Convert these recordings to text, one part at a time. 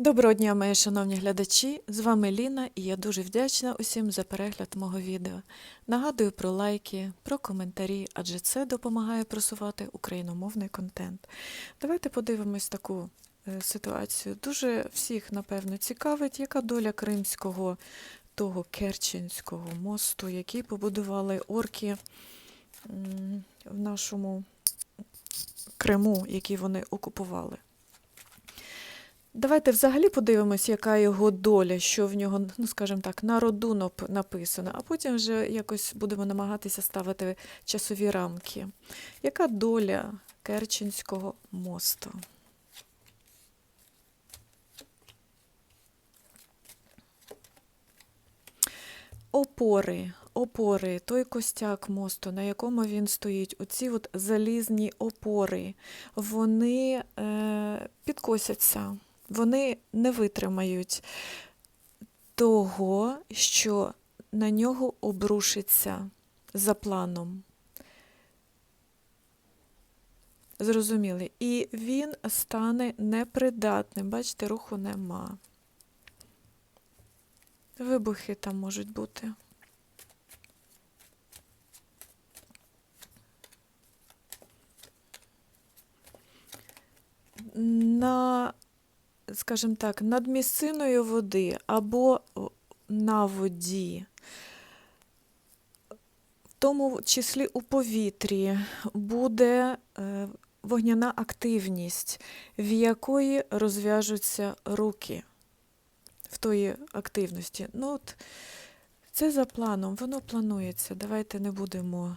Доброго дня, мої шановні глядачі! З вами Ліна і я дуже вдячна усім за перегляд мого відео. Нагадую про лайки, про коментарі, адже це допомагає просувати україномовний контент. Давайте подивимось таку е, ситуацію. Дуже всіх, напевно, цікавить, яка доля кримського того Керченського мосту, який побудували орки в нашому Криму, який вони окупували. Давайте взагалі подивимось, яка його доля, що в нього, ну скажімо так, на роду написано, а потім вже якось будемо намагатися ставити часові рамки. Яка доля Керченського мосту? Опори, опори, той костяк мосту, на якому він стоїть, оці от залізні опори, вони е, підкосяться, вони не витримають того, що на нього обрушиться за планом. Зрозуміли? І він стане непридатним. Бачите, руху нема. Вибухи там можуть бути. На, скажімо так, над місциною води або на воді, в тому числі у повітрі, буде е, вогняна активність, в якої розв'яжуться руки в тої активності. Ну, от, це за планом, воно планується. Давайте не будемо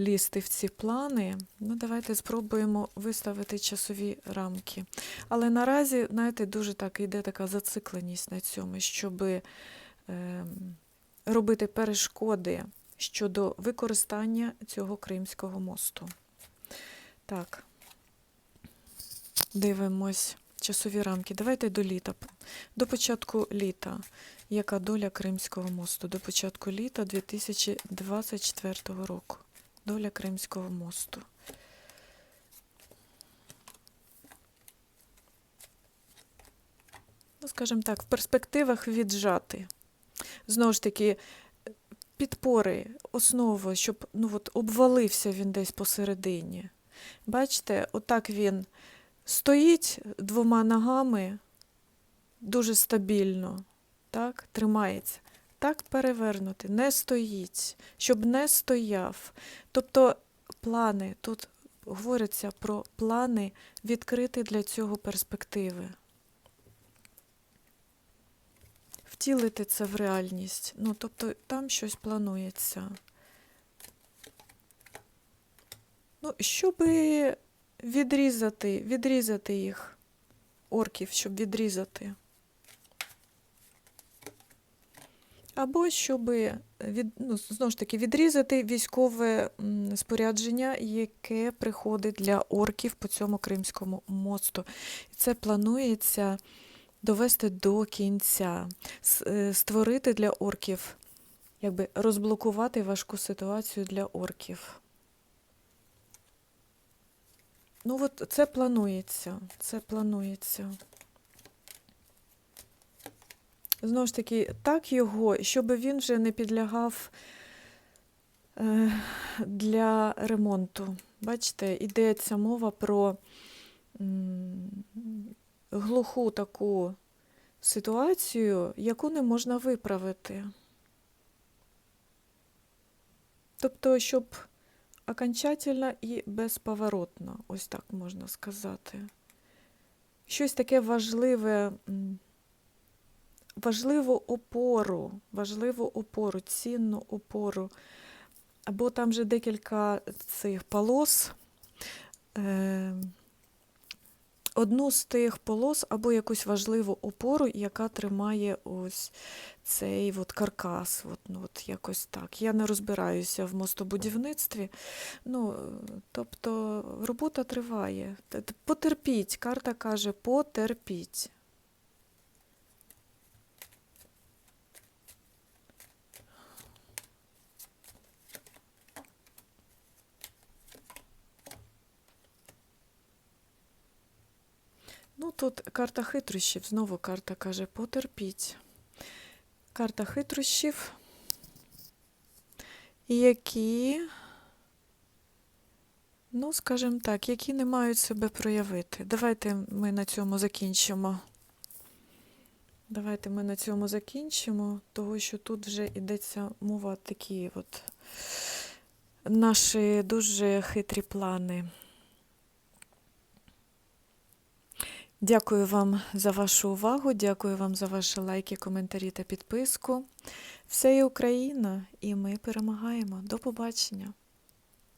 лізти в ці плани. Ну, давайте спробуємо виставити часові рамки. Але наразі, знаєте, дуже так йде така зацикленість на цьому, щоб е, робити перешкоди щодо використання цього Кримського мосту. Так, дивимось часові рамки. Давайте до літа. До початку літа. Яка доля Кримського мосту? До початку літа 2024 року. Доля Кримського мосту. Ну, скажімо так, в перспективах віджати. Знову ж таки, підпори, основа, щоб ну, от, обвалився він десь посередині. Бачите, отак він стоїть двома ногами дуже стабільно, так, тримається. Так перевернути, не стоїть, щоб не стояв. Тобто плани, тут говориться про плани відкрити для цього перспективи. Втілити це в реальність. Ну, тобто там щось планується. Ну, щоб відрізати, відрізати їх, орків, щоб відрізати. Або щоб від, ну, знову ж таки відрізати військове спорядження, яке приходить для орків по цьому Кримському мосту. І це планується довести до кінця, е, створити для орків, якби розблокувати важку ситуацію для орків. Ну, от це планується. Це планується. Знову ж таки, так його, щоб він вже не підлягав е, для ремонту. Бачите, йдеться мова про глуху таку ситуацію, яку не можна виправити. Тобто, щоб окончательно і безповоротно, ось так можна сказати. Щось таке важливе. Важливу опору, важливу опору, цінну опору. Або там же декілька цих полос. Е, одну з тих полос або якусь важливу опору, яка тримає ось цей от каркас. От, ну, от якось так. Я не розбираюся в мостобудівництві. Ну, тобто робота триває. Потерпіть, карта каже, потерпіть. Ну, тут карта хитрощів, знову карта каже, потерпіть. Карта хитрощів, які, ну, скажімо так, які не мають себе проявити. Давайте ми на цьому закінчимо. Давайте ми на цьому закінчимо, того що тут вже йдеться мова такі от наші дуже хитрі плани. Дякую вам за вашу увагу, дякую вам за ваші лайки, коментарі та підписку. Все є Україна, і ми перемагаємо. До побачення!